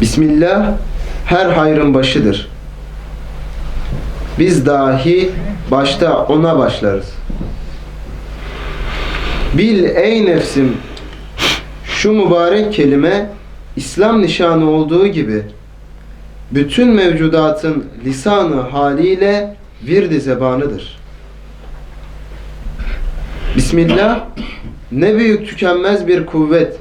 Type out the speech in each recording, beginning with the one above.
Bismillah her hayrın başıdır. Biz dahi başta ona başlarız. Bil ey nefsim şu mübarek kelime İslam nişanı olduğu gibi bütün mevcudatın lisanı haliyle virdi zebanıdır. Bismillah ne büyük tükenmez bir kuvvet,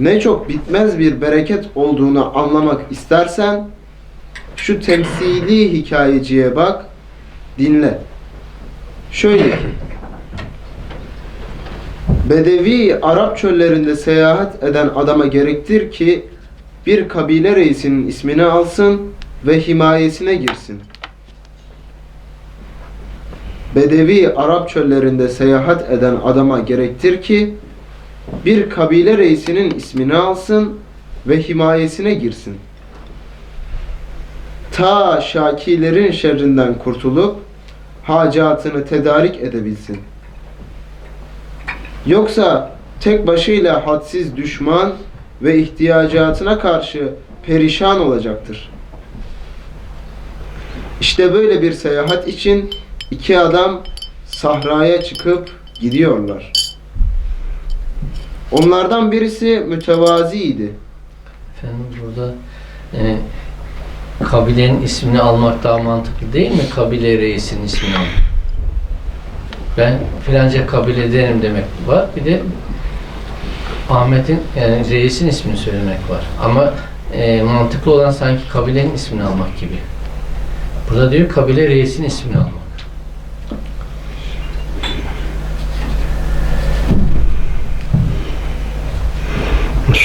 ne çok bitmez bir bereket olduğunu anlamak istersen şu temsili hikayeciye bak, dinle. Şöyle ki, Bedevi Arap çöllerinde seyahat eden adama gerektir ki bir kabile reisinin ismini alsın ve himayesine girsin. Bedevi Arap çöllerinde seyahat eden adama gerektir ki bir kabile reisinin ismini alsın ve himayesine girsin. Ta şakilerin şerrinden kurtulup hacatını tedarik edebilsin. Yoksa tek başıyla hadsiz düşman ve ihtiyacatına karşı perişan olacaktır. İşte böyle bir seyahat için iki adam sahraya çıkıp gidiyorlar. Onlardan birisi mütevaziydi. Efendim burada e, kabilenin ismini almak daha mantıklı değil mi? Kabile reisinin ismini almak. Ben filanca kabiledenim demek var. Bir de Ahmet'in yani reisin ismini söylemek var. Ama e, mantıklı olan sanki kabilenin ismini almak gibi. Burada diyor kabile reisin ismini almak.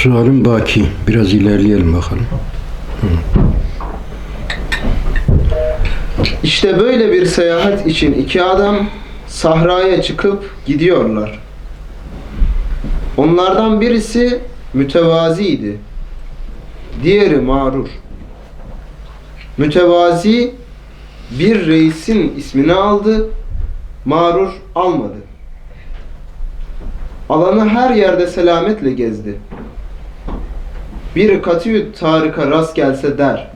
Sualım baki. Biraz ilerleyelim bakalım. İşte böyle bir seyahat için iki adam sahraya çıkıp gidiyorlar. Onlardan birisi mütevaziydi. Diğeri mağrur. Mütevazi bir reisin ismini aldı, mağrur almadı. Alanı her yerde selametle gezdi. Bir katiyü tarika rast gelse der.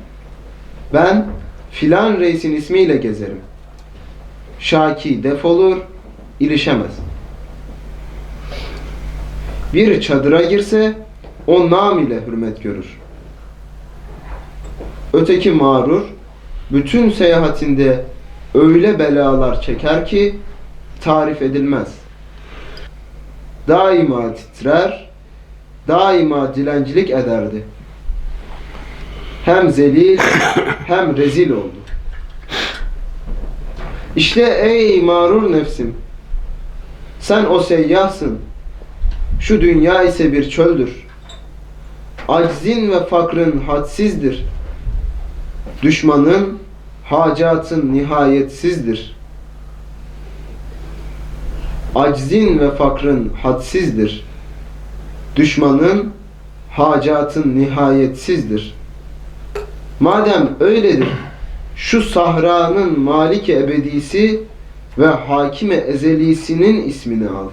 Ben filan reisin ismiyle gezerim. Şaki defolur, ilişemez. Bir çadıra girse o nam ile hürmet görür. Öteki mağrur bütün seyahatinde öyle belalar çeker ki tarif edilmez. Daima titrer, daima dilencilik ederdi. Hem zelil hem rezil oldu. İşte ey mağrur nefsim, sen o seyyahsın. Şu dünya ise bir çöldür. Aczin ve fakrın hadsizdir. Düşmanın, hacatın nihayetsizdir. Aczin ve fakrın hadsizdir. Düşmanın, hacatın nihayetsizdir. Madem öyledir, şu sahranın maliki ebedisi ve hakime ezelisinin ismini al.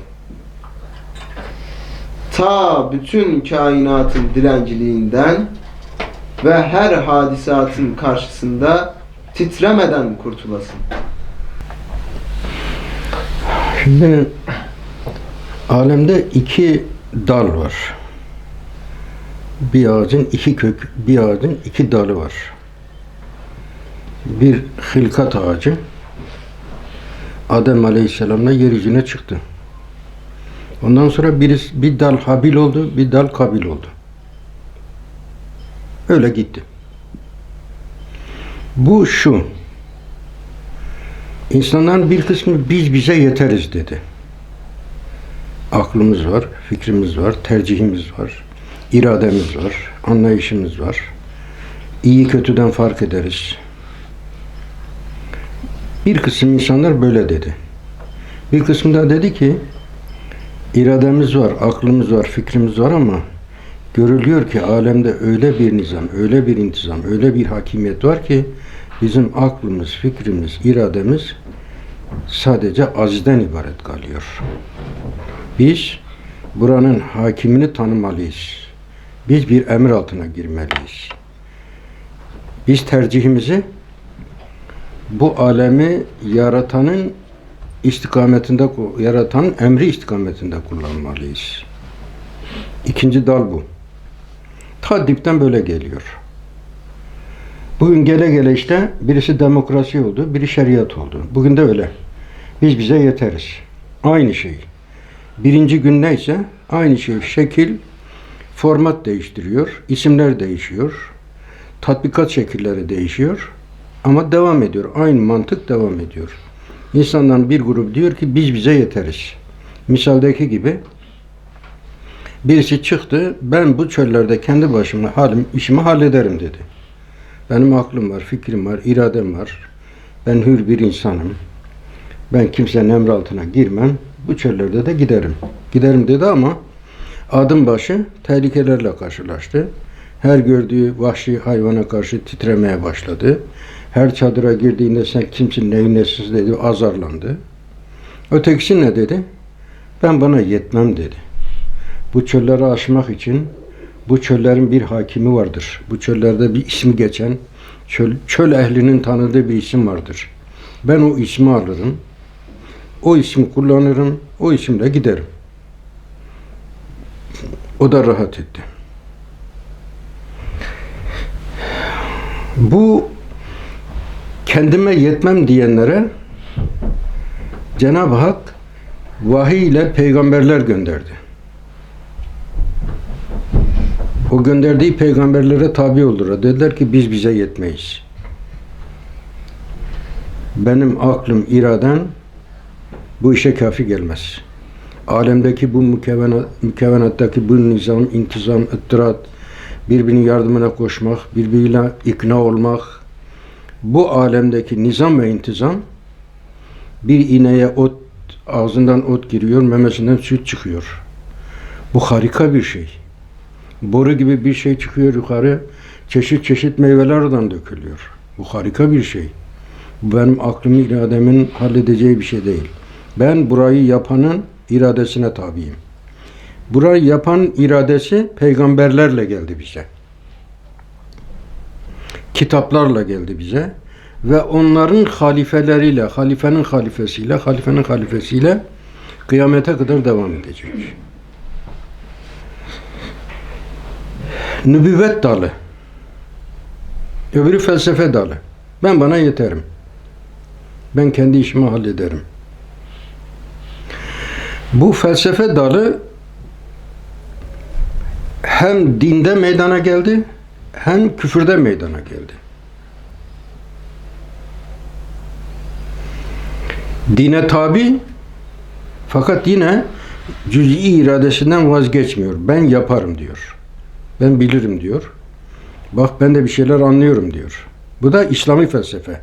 Ta bütün kainatın dilenciliğinden ve her hadisatın karşısında titremeden kurtulasın. Şimdi alemde iki dal var. Bir ağacın iki kök, bir ağacın iki dalı var. Bir hilkat ağacı Adem Aleyhisselam'la yeryüzüne çıktı. Ondan sonra bir, bir dal Habil oldu, bir dal Kabil oldu. Öyle gitti. Bu şu. İnsanların bir kısmı biz bize yeteriz dedi. Aklımız var, fikrimiz var, tercihimiz var, irademiz var, anlayışımız var. İyi kötüden fark ederiz. Bir kısım insanlar böyle dedi. Bir kısım da dedi ki irademiz var, aklımız var, fikrimiz var ama görülüyor ki alemde öyle bir nizam, öyle bir intizam, öyle bir hakimiyet var ki bizim aklımız, fikrimiz, irademiz sadece azizden ibaret kalıyor. Biz buranın hakimini tanımalıyız. Biz bir emir altına girmeliyiz. Biz tercihimizi bu alemi yaratanın istikametinde, yaratan emri istikametinde kullanmalıyız. İkinci dal bu. Ta dipten böyle geliyor. Bugün gele gele işte birisi demokrasi oldu, biri şeriat oldu. Bugün de öyle. Biz bize yeteriz. Aynı şey. Birinci gün neyse aynı şey. Şekil, format değiştiriyor, isimler değişiyor, tatbikat şekilleri değişiyor ama devam ediyor. Aynı mantık devam ediyor. İnsanların bir grubu diyor ki biz bize yeteriz. Misaldeki gibi birisi çıktı, ben bu çöllerde kendi başıma halim, işimi hallederim dedi. Benim aklım var, fikrim var, iradem var. Ben hür bir insanım. Ben kimsenin emri altına girmem. Bu çöllerde de giderim. Giderim dedi ama adım başı tehlikelerle karşılaştı. Her gördüğü vahşi hayvana karşı titremeye başladı. Her çadıra girdiğinde sen kimsin neyin nesiz dedi azarlandı. Ötekisi ne dedi? Ben bana yetmem dedi. Bu çölleri aşmak için bu çöllerin bir hakimi vardır. Bu çöllerde bir ismi geçen çöl, çöl ehlinin tanıdığı bir isim vardır. Ben o ismi alırım. O ismi kullanırım. O isimle giderim. O da rahat etti. Bu kendime yetmem diyenlere Cenab-ı Hak vahiy ile peygamberler gönderdi. O gönderdiği peygamberlere tabi oldular. Dediler ki biz bize yetmeyiz. Benim aklım, iradem bu işe kafi gelmez. Alemdeki bu mükevvenat, mükevvenattaki bu nizam, intizam, ıttırat, birbirinin yardımına koşmak, birbiriyle ikna olmak, bu alemdeki nizam ve intizam bir ineğe ot, ağzından ot giriyor, memesinden süt çıkıyor. Bu harika bir şey. Boru gibi bir şey çıkıyor yukarı, çeşit çeşit meyveler oradan dökülüyor. Bu harika bir şey. Bu benim aklımı, irademin halledeceği bir şey değil. Ben burayı yapanın iradesine tabiyim. Burayı yapan iradesi peygamberlerle geldi bize. Kitaplarla geldi bize ve onların halifeleriyle, halifenin halifesiyle, halifenin halifesiyle kıyamete kadar devam edecek. Nübüvvet dalı. Öbürü felsefe dalı. Ben bana yeterim. Ben kendi işimi hallederim. Bu felsefe dalı hem dinde meydana geldi hem küfürde meydana geldi. Dine tabi fakat yine cüz'i iradesinden vazgeçmiyor. Ben yaparım diyor. Ben bilirim diyor. Bak ben de bir şeyler anlıyorum diyor. Bu da İslami felsefe.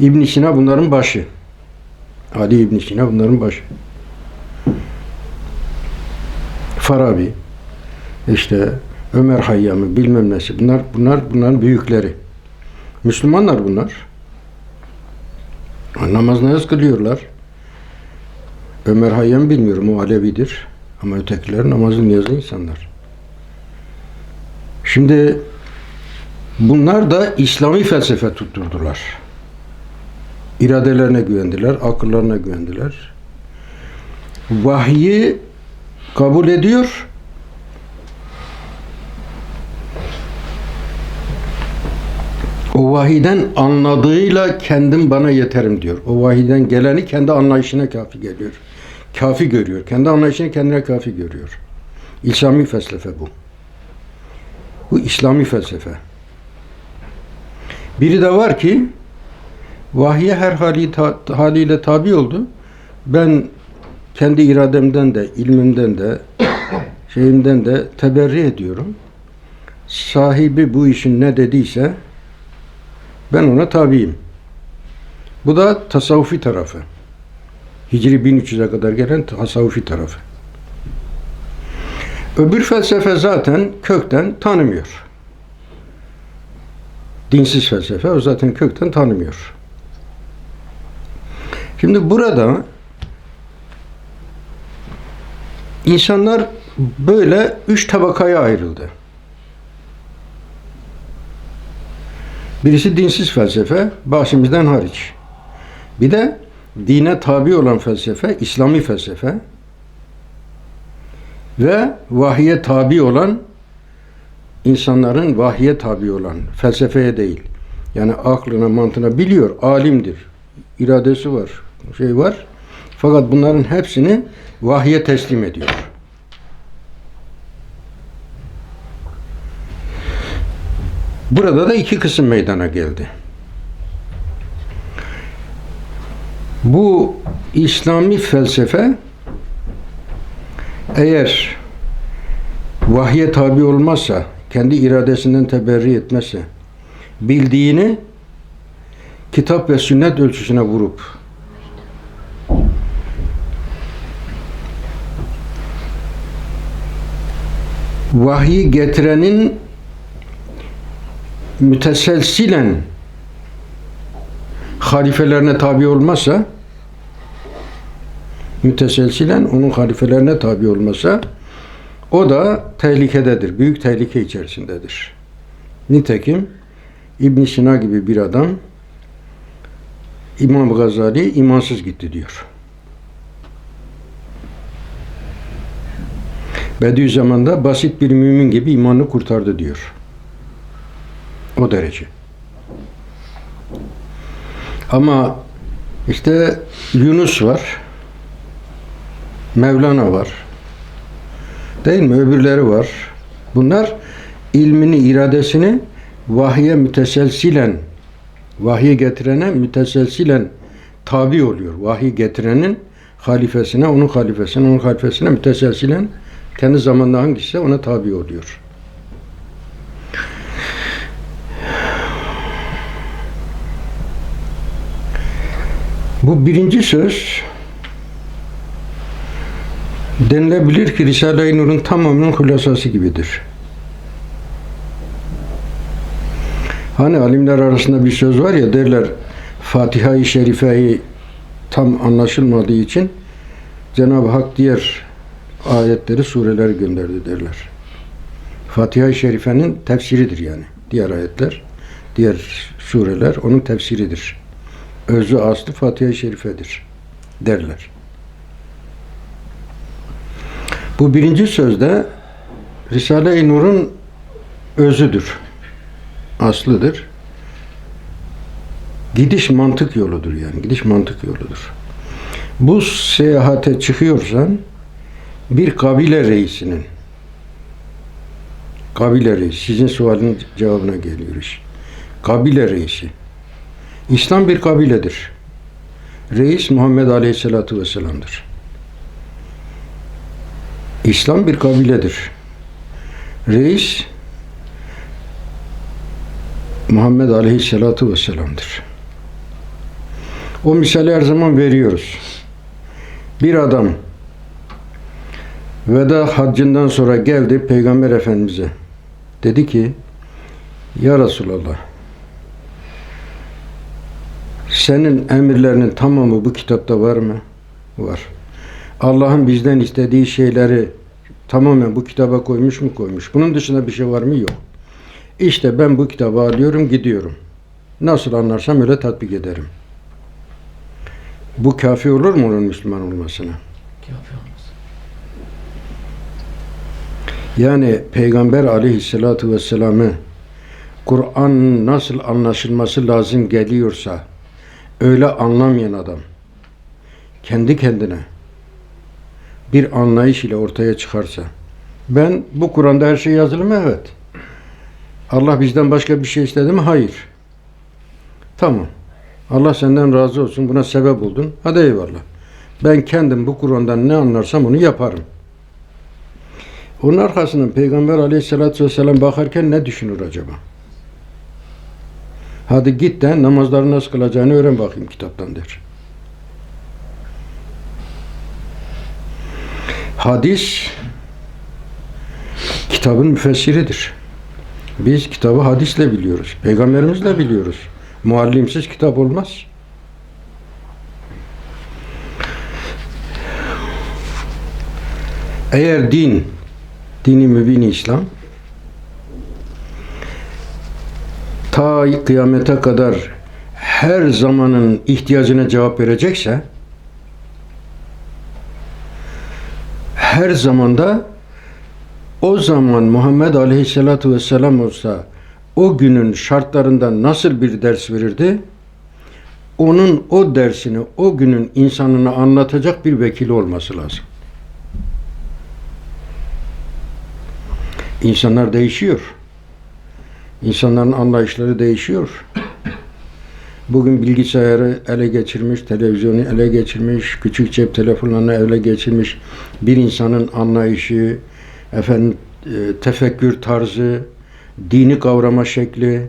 İbn Sina bunların başı. Ali İbn Sina bunların başı. Farabi, işte Ömer Hayyam'ı bilmem nesi. Bunlar bunlar bunların büyükleri. Müslümanlar bunlar. Namaz niyaz kılıyorlar. Ömer Hayyam bilmiyorum o Alevidir. Ama ötekiler namazı niyazlı insanlar. Şimdi bunlar da İslami felsefe tutturdular. İradelerine güvendiler, akıllarına güvendiler. Vahyi kabul ediyor. O vahiden anladığıyla kendim bana yeterim diyor. O vahiden geleni kendi anlayışına kafi geliyor. Kafi görüyor. Kendi anlayışını kendine kafi görüyor. İslami felsefe bu. Bu İslami felsefe. Biri de var ki vahye her hali ta, haliyle tabi oldu. Ben kendi irademden de, ilmimden de, şeyimden de teberri ediyorum. Sahibi bu işin ne dediyse ben ona tabiyim. Bu da tasavvufi tarafı. Hicri 1300'e kadar gelen tasavvufi tarafı. Öbür felsefe zaten kökten tanımıyor. Dinsiz felsefe o zaten kökten tanımıyor. Şimdi burada insanlar böyle üç tabakaya ayrıldı. Birisi dinsiz felsefe, başımızdan hariç. Bir de dine tabi olan felsefe, İslami felsefe ve vahiye tabi olan insanların vahiye tabi olan felsefeye değil. Yani aklına, mantığına biliyor, alimdir. iradesi var, şey var. Fakat bunların hepsini vahiye teslim ediyor. Burada da iki kısım meydana geldi. Bu İslami felsefe eğer vahye tabi olmazsa, kendi iradesinden teberri etmezse, bildiğini kitap ve sünnet ölçüsüne vurup vahyi getirenin müteselsilen halifelerine tabi olmazsa müteselsilen onun halifelerine tabi olmasa o da tehlikededir. Büyük tehlike içerisindedir. Nitekim İbn Sina gibi bir adam İmam Gazali imansız gitti diyor. Bediüzzaman'da basit bir mümin gibi imanını kurtardı diyor. O derece. Ama işte Yunus var. Mevlana var. Değil mi? Öbürleri var. Bunlar ilmini, iradesini vahye müteselsilen vahiy getirene müteselsilen tabi oluyor. Vahiy getirenin halifesine, onun halifesine, onun halifesine müteselsilen kendi zamanında hangisi ona tabi oluyor. Bu birinci söz denilebilir ki Risale-i Nur'un tamamının hulasası gibidir. Hani alimler arasında bir söz var ya derler Fatiha-i Şerife'yi tam anlaşılmadığı için Cenab-ı Hak diğer ayetleri, sureleri gönderdi derler. Fatiha-i Şerife'nin tefsiridir yani. Diğer ayetler, diğer sureler onun tefsiridir. Özü aslı Fatiha-i Şerife'dir derler. Bu birinci sözde Risale-i Nur'un özüdür. Aslıdır. Gidiş mantık yoludur yani. Gidiş mantık yoludur. Bu seyahate çıkıyorsan bir kabile reisinin kabile reisi sizin sualın cevabına geliyor iş. Kabile reisi. İslam bir kabiledir. Reis Muhammed Aleyhisselatü Vesselam'dır. İslam bir kabiledir. Reis Muhammed Aleyhisselatü Vesselam'dır. O misali her zaman veriyoruz. Bir adam veda haccından sonra geldi Peygamber Efendimiz'e. Dedi ki Ya Resulallah senin emirlerinin tamamı bu kitapta var mı? Var. Allah'ın bizden istediği şeyleri tamamen bu kitaba koymuş mu koymuş. Bunun dışında bir şey var mı? Yok. İşte ben bu kitabı alıyorum gidiyorum. Nasıl anlarsam öyle tatbik ederim. Bu kafi olur mu onun Müslüman olmasına? Kafi olmaz. Yani Peygamber aleyhissalatu vesselam'ı Kur'an nasıl anlaşılması lazım geliyorsa öyle anlamayan adam kendi kendine bir anlayış ile ortaya çıkarsa ben bu Kur'an'da her şey yazılı mı? Evet. Allah bizden başka bir şey istedi mi? Hayır. Tamam. Allah senden razı olsun. Buna sebep oldun. Hadi eyvallah. Ben kendim bu Kur'an'dan ne anlarsam onu yaparım. Onun arkasından Peygamber aleyhissalatü vesselam bakarken ne düşünür acaba? Hadi git de namazları nasıl kılacağını öğren bakayım kitaptan der. Hadis kitabın müfessiridir. Biz kitabı hadisle biliyoruz. Peygamberimizle biliyoruz. Muallimsiz kitap olmaz. Eğer din dini mübin İslam ta kıyamete kadar her zamanın ihtiyacına cevap verecekse her zamanda o zaman Muhammed Aleyhisselatü Vesselam olsa o günün şartlarında nasıl bir ders verirdi? Onun o dersini o günün insanına anlatacak bir vekili olması lazım. İnsanlar değişiyor. İnsanların anlayışları değişiyor. Bugün bilgisayarı ele geçirmiş, televizyonu ele geçirmiş, küçük cep telefonlarını ele geçirmiş bir insanın anlayışı, efendim e, tefekkür tarzı, dini kavrama şekli,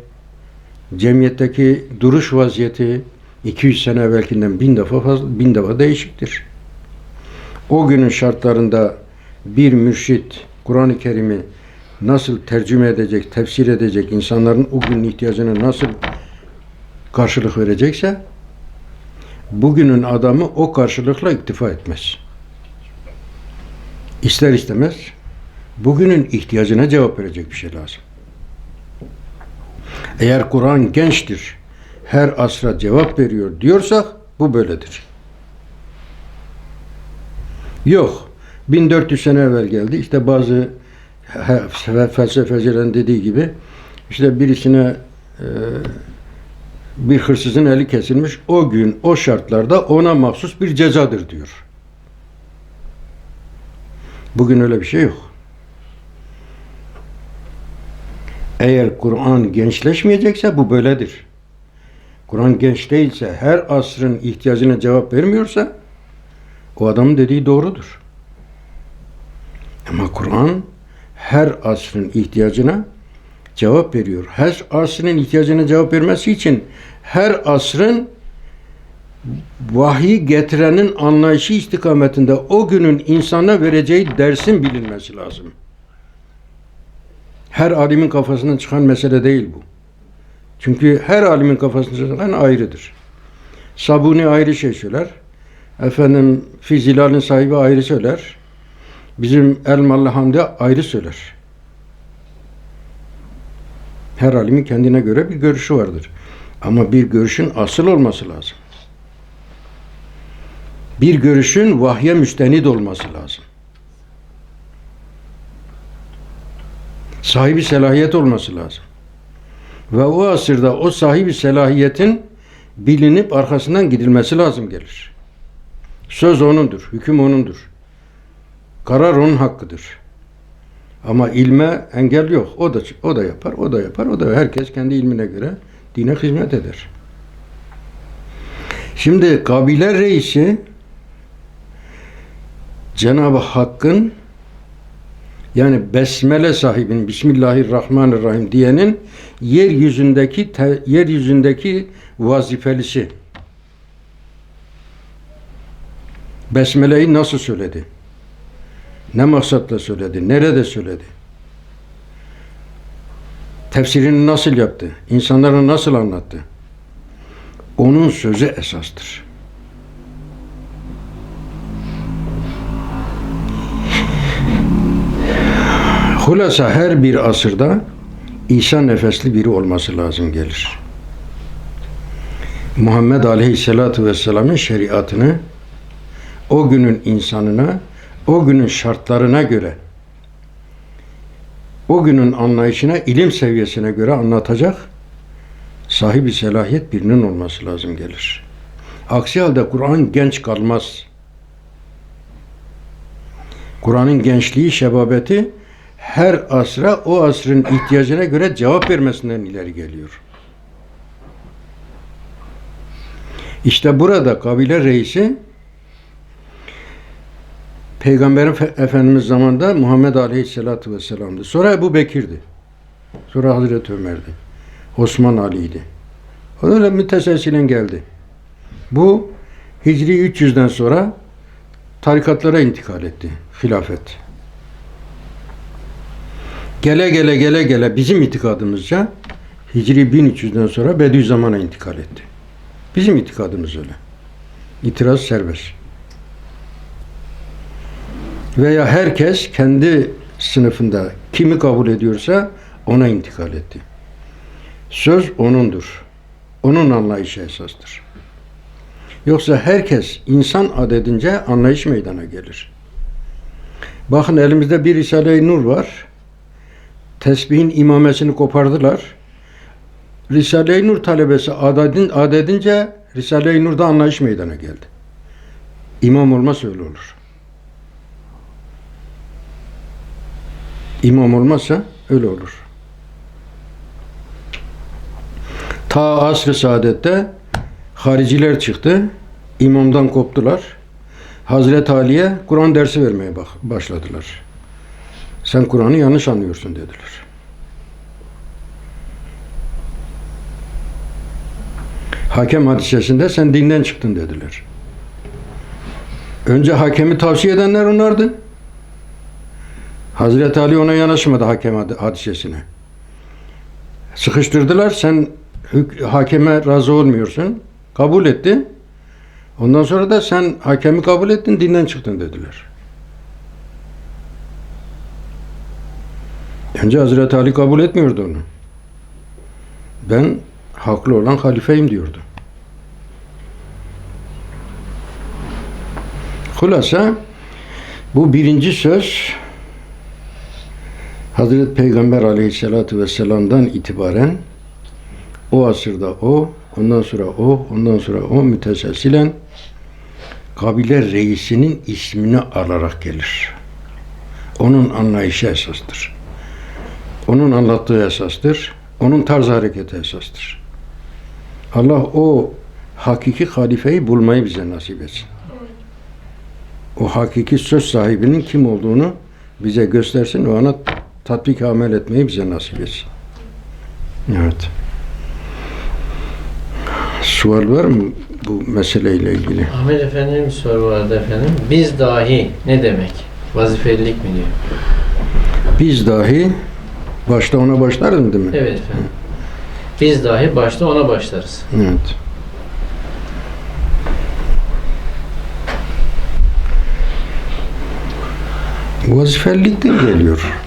cemiyetteki duruş vaziyeti 200 sene evvelkinden bin defa fazla, bin defa değişiktir. O günün şartlarında bir mürşit Kur'an-ı Kerim'i nasıl tercüme edecek, tefsir edecek, insanların o günün ihtiyacına nasıl karşılık verecekse bugünün adamı o karşılıkla iktifa etmez. İster istemez bugünün ihtiyacına cevap verecek bir şey lazım. Eğer Kur'an gençtir, her asra cevap veriyor diyorsak bu böyledir. Yok. 1400 sene evvel geldi. İşte bazı felsefecilerin dediği gibi işte birisine e, bir hırsızın eli kesilmiş. O gün o şartlarda ona mahsus bir cezadır diyor. Bugün öyle bir şey yok. Eğer Kur'an gençleşmeyecekse bu böyledir. Kur'an genç değilse, her asrın ihtiyacına cevap vermiyorsa o adamın dediği doğrudur. Ama Kur'an her asrın ihtiyacına cevap veriyor. Her asrın ihtiyacına cevap vermesi için her asrın vahiy getirenin anlayışı istikametinde o günün insana vereceği dersin bilinmesi lazım. Her alimin kafasından çıkan mesele değil bu. Çünkü her alimin kafasından çıkan ayrıdır. Sabuni ayrı şey söyler. Efendim Fizilal'in sahibi ayrı söyler. Bizim Elmalı Hamdi ayrı söyler. Her alimin kendine göre bir görüşü vardır. Ama bir görüşün asıl olması lazım. Bir görüşün vahye müstenid olması lazım. Sahibi selahiyet olması lazım. Ve o asırda o sahibi selahiyetin bilinip arkasından gidilmesi lazım gelir. Söz onundur, hüküm onundur. Karar onun hakkıdır. Ama ilme engel yok. O da o da yapar, o da yapar, o da herkes kendi ilmine göre dine hizmet eder. Şimdi kabile reisi Cenab-ı Hakk'ın yani besmele sahibinin Bismillahirrahmanirrahim diyenin yeryüzündeki te, yeryüzündeki vazifelisi. Besmele'yi nasıl söyledi? Ne maksatla söyledi? Nerede söyledi? Tefsirini nasıl yaptı? İnsanlara nasıl anlattı? Onun sözü esastır. Hulasa her bir asırda İsa nefesli biri olması lazım gelir. Muhammed Aleyhisselatü Vesselam'ın şeriatını o günün insanına, o günün şartlarına göre, o günün anlayışına, ilim seviyesine göre anlatacak sahibi selahiyet birinin olması lazım gelir. Aksi halde Kur'an genç kalmaz. Kur'an'ın gençliği, şebabeti her asra o asrın ihtiyacına göre cevap vermesinden ileri geliyor. İşte burada kabile reisi Peygamber Efendimiz zamanında Muhammed Aleyhisselatü Vesselam'dı. Sonra Ebu Bekir'di. Sonra Hazreti Ömer'di. Osman Ali'ydi. Öyle müteselsilen geldi. Bu Hicri 300'den sonra tarikatlara intikal etti. Hilafet. Gele gele gele gele bizim itikadımızca Hicri 1300'den sonra Bediüzzaman'a intikal etti. Bizim itikadımız öyle. İtiraz serbest. Veya herkes kendi sınıfında kimi kabul ediyorsa ona intikal etti. Söz onundur. Onun anlayışı esastır. Yoksa herkes insan adedince anlayış meydana gelir. Bakın elimizde bir Risale-i Nur var. Tesbihin imamesini kopardılar. Risale-i Nur talebesi adedin, adedince Risale-i Nur'da anlayış meydana geldi. İmam olmaz öyle olur. İmam olmazsa öyle olur. Ta asr-ı saadette hariciler çıktı. İmamdan koptular. Hazreti Ali'ye Kur'an dersi vermeye başladılar. Sen Kur'an'ı yanlış anlıyorsun dediler. Hakem hadisesinde sen dinden çıktın dediler. Önce hakemi tavsiye edenler onlardı. Hazreti Ali ona yanaşmadı hakem had- hadisesine. Sıkıştırdılar. Sen hakeme razı olmuyorsun. Kabul etti. Ondan sonra da sen hakemi kabul ettin, dinden çıktın dediler. Önce Hazreti Ali kabul etmiyordu onu. Ben haklı olan halifeyim diyordu. Hulasa bu birinci söz Hazreti Peygamber aleyhissalatu vesselam'dan itibaren o asırda o, ondan sonra o, ondan sonra o müteselsilen kabile reisinin ismini alarak gelir. Onun anlayışı esastır. Onun anlattığı esastır. Onun tarz hareketi esastır. Allah o hakiki halifeyi bulmayı bize nasip etsin. O hakiki söz sahibinin kim olduğunu bize göstersin ve ona tatbik amel etmeyi bize nasip etsin. Evet. Sual var mı bu meseleyle ilgili? Ahmet Efendi'nin bir soru vardı efendim. Biz dahi ne demek? Vazifelilik mi diyor? Biz dahi başta ona başlarız değil mi? Evet efendim. Biz dahi başta ona başlarız. Evet. Vazifelikten geliyor.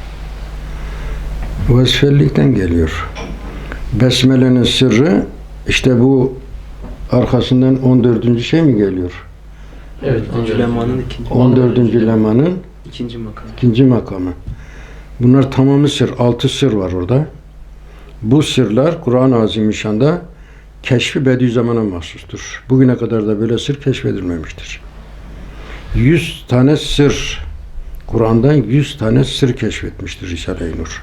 Vazifelikten geliyor. Besmele'nin sırrı işte bu arkasından 14. şey mi geliyor? Evet. Üçüncü lemanın ikinci, 14. lemanın ikinci makamı. ikinci makamı. Bunlar tamamı sır. Altı sır var orada. Bu sırlar Kur'an-ı Azimüşşan'da keşfi Bediüzzaman'a mahsustur. Bugüne kadar da böyle sır keşfedilmemiştir. Yüz tane sır, Kur'an'dan yüz tane sır keşfetmiştir Risale-i Nur.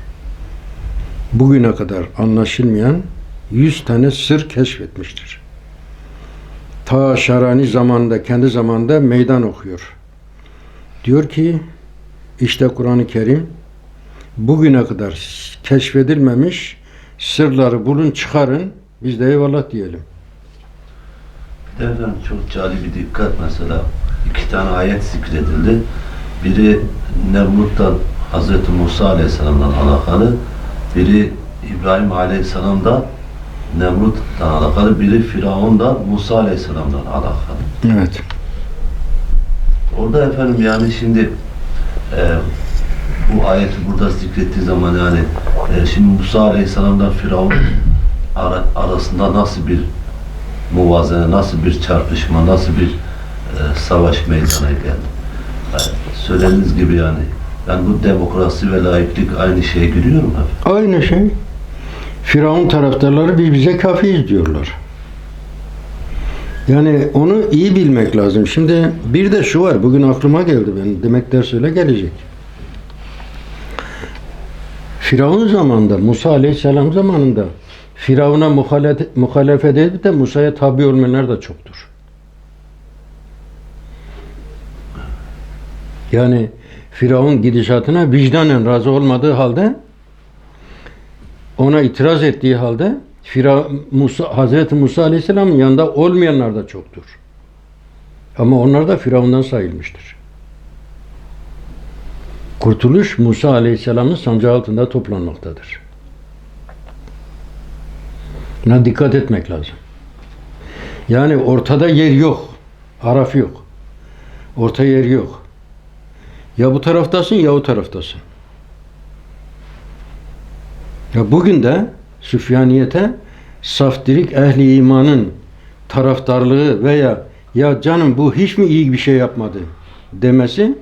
Bugüne kadar anlaşılmayan yüz tane sır keşfetmiştir. Ta Şarani zamanında, kendi zamanında meydan okuyor. Diyor ki, işte Kur'an-ı Kerim bugüne kadar keşfedilmemiş sırları bulun çıkarın biz de eyvallah diyelim. Efendim çok cali bir dikkat mesela iki tane ayet zikredildi. Biri Nemrut'tan Hazreti Musa Aleyhisselam'dan alakalı, biri İbrahim Aleyhisselam'dan Nemrut'tan alakalı, biri Firavun'dan Musa Aleyhisselam'dan alakalı. Evet. Orada efendim yani şimdi e, bu ayeti burada zikrettiği zaman yani e, şimdi Musa Aleyhisselam'dan Firavun ara- arasında nasıl bir muvazene, nasıl bir çarpışma, nasıl bir e, savaş meydana geldi. Yani söylediğiniz gibi yani yani bu demokrasi ve laiklik aynı şeye giriyor mu? Aynı şey. Firavun taraftarları biz bize kafiyiz diyorlar. Yani onu iyi bilmek lazım. Şimdi bir de şu var. Bugün aklıma geldi benim. Demek ders öyle gelecek. Firavun zamanında, Musa Aleyhisselam zamanında Firavun'a muhalefet edip de Musa'ya tabi olmayanlar da çoktur. Yani Firavun gidişatına vicdanen razı olmadığı halde ona itiraz ettiği halde Fira Musa, Hazreti Musa Aleyhisselam'ın yanında olmayanlar da çoktur. Ama onlar da Firavundan sayılmıştır. Kurtuluş Musa Aleyhisselam'ın sancağı altında toplanmaktadır. Buna dikkat etmek lazım. Yani ortada yer yok. Araf yok. Orta yer yok. Ya bu taraftasın ya o taraftasın. Ya bugün de Süfyaniyete saftirik ehli imanın taraftarlığı veya ya canım bu hiç mi iyi bir şey yapmadı demesi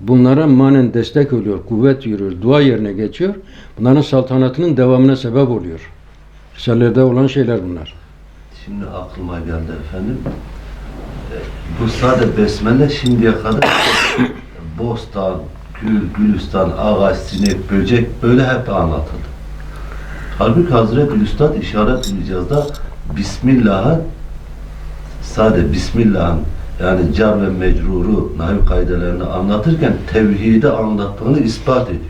bunlara manen destek oluyor, kuvvet veriyor, dua yerine geçiyor. Bunların saltanatının devamına sebep oluyor. Risalelerde olan şeyler bunlar. Şimdi aklıma geldi efendim. E, Bu sade besmele şimdiye kadar bostan, gül, gülistan, ağaç, sinek, böcek böyle hep anlatıldı. Halbuki Hazreti Üstad işaret icazda Bismillah'ı sade Bismillah'ın yani car ve mecruru nahiv kaidelerini anlatırken tevhidi anlattığını ispat ediyor.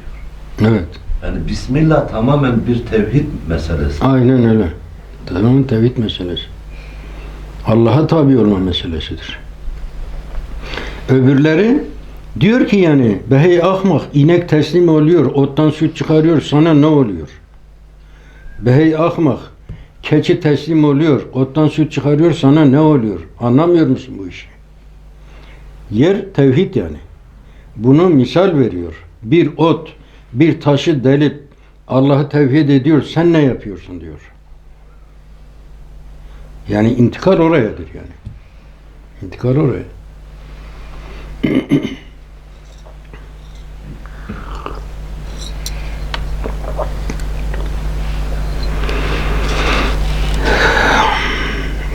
Evet. Yani Bismillah tamamen bir tevhid meselesi. Aynen öyle. Tamamen tevhid meselesi. Allah'a tabi olma meselesidir. Öbürleri diyor ki yani behey ahmak inek teslim oluyor, ottan süt çıkarıyor, sana ne oluyor? Behey ahmak keçi teslim oluyor, ottan süt çıkarıyor, sana ne oluyor? Anlamıyor musun bu işi? Yer tevhid yani. Bunu misal veriyor. Bir ot, bir taşı delip Allah'ı tevhid ediyor, sen ne yapıyorsun diyor. Yani intikal orayadır yani. İntikal oraya.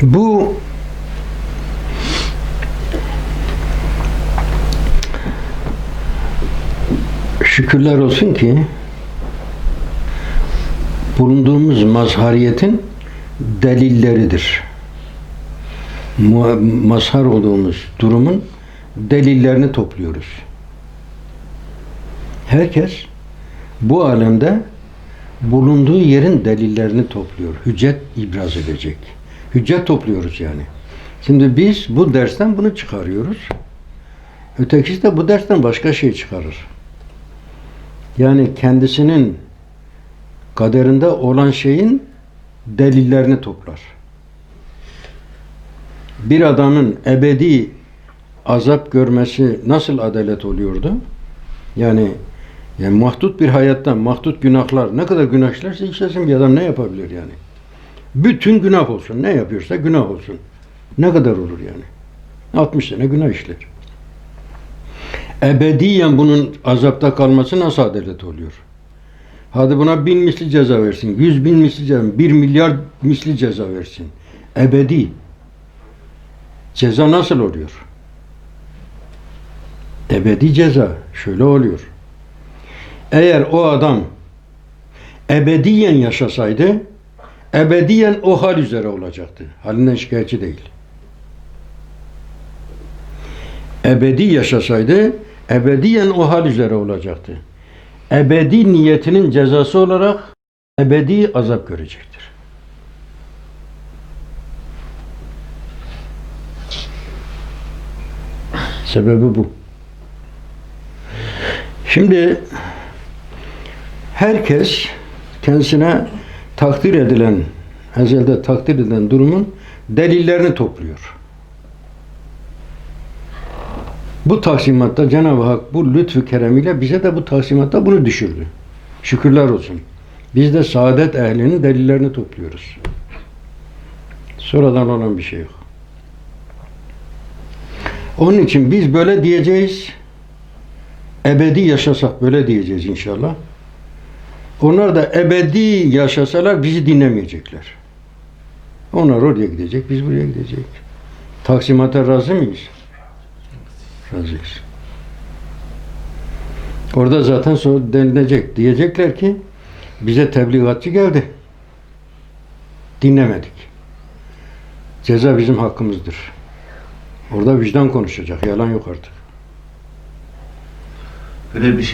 Bu şükürler olsun ki bulunduğumuz mazhariyetin delilleridir. Mazhar olduğumuz durumun delillerini topluyoruz. Herkes bu alemde bulunduğu yerin delillerini topluyor. Hüccet ibraz edecek. Hüccet topluyoruz yani. Şimdi biz bu dersten bunu çıkarıyoruz. Ötekisi de bu dersten başka şey çıkarır. Yani kendisinin kaderinde olan şeyin delillerini toplar. Bir adamın ebedi azap görmesi nasıl adalet oluyordu? Yani yani mahdut bir hayattan, mahdut günahlar, ne kadar günah işlerse işlesin bir adam ne yapabilir yani? Bütün günah olsun, ne yapıyorsa günah olsun. Ne kadar olur yani? 60 sene günah işler. Ebediyen bunun azapta kalması nasıl adalet oluyor? Hadi buna bin misli ceza versin, yüz bin misli ceza, bir milyar misli ceza versin. Ebedi. Ceza nasıl oluyor? Ebedi ceza şöyle oluyor. Eğer o adam ebediyen yaşasaydı, ebediyen o hal üzere olacaktı. Halinden şikayetçi değil. Ebedi yaşasaydı, ebediyen o hal üzere olacaktı. Ebedi niyetinin cezası olarak ebedi azap görecektir. Sebebi bu. Şimdi herkes kendisine takdir edilen, ezelde takdir edilen durumun delillerini topluyor. Bu taksimatta Cenab-ı Hak bu lütfu keremiyle bize de bu taksimatta bunu düşürdü. Şükürler olsun. Biz de saadet ehlinin delillerini topluyoruz. Sonradan olan bir şey yok. Onun için biz böyle diyeceğiz. Ebedi yaşasak böyle diyeceğiz inşallah. Onlar da ebedi yaşasalar bizi dinlemeyecekler. Onlar oraya gidecek, biz buraya gidecek. Taksimata razı mıyız? Razıyız. Orada zaten sonra denilecek. Diyecekler ki bize tebligatçı geldi. Dinlemedik. Ceza bizim hakkımızdır. Orada vicdan konuşacak. Yalan yok artık. Öyle bir şey